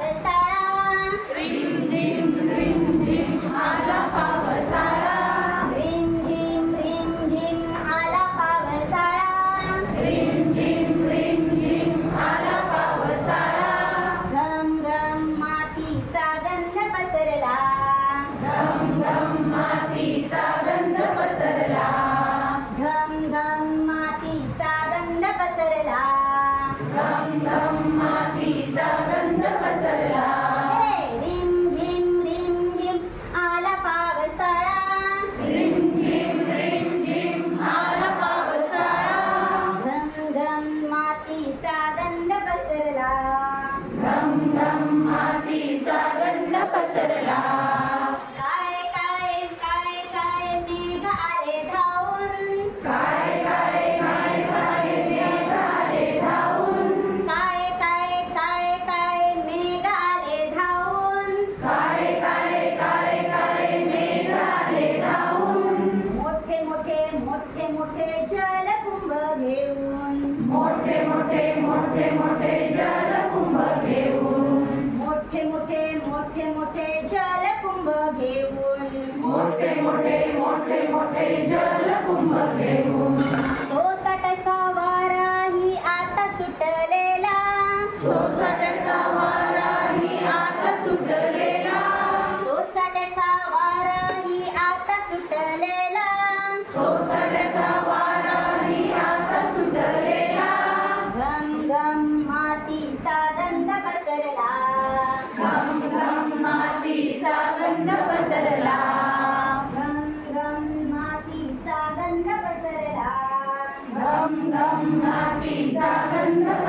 네, 알싸 मातीचा गंध पसरला. काळे काळे काळे काळे मेघ आले धावून. काळे काळे काळे काळे धावून. मोठे मोठे मोठे मोठे जलकुंभ घेऊन. मोठे मोठे मोठे मोठे जलकुंभ घेऊन. मोठे मोठे मोठे मोठे जलकुंभ घेऊन. मोठे मोठे मोठे मोठे जलकुंभ घेऊन. सोसाट्याचा वारा ही आता सुटलेला. सोसाट्याचा वारा ही आता सुटलेला. सोसाट्याचा वारा ही आता सुटलेला. घम मातीचा गंध पसरला. घम घम मातीचा गंध पसरला. घम घम मातीचा गंध पसरला. गम घम मातीचा गंध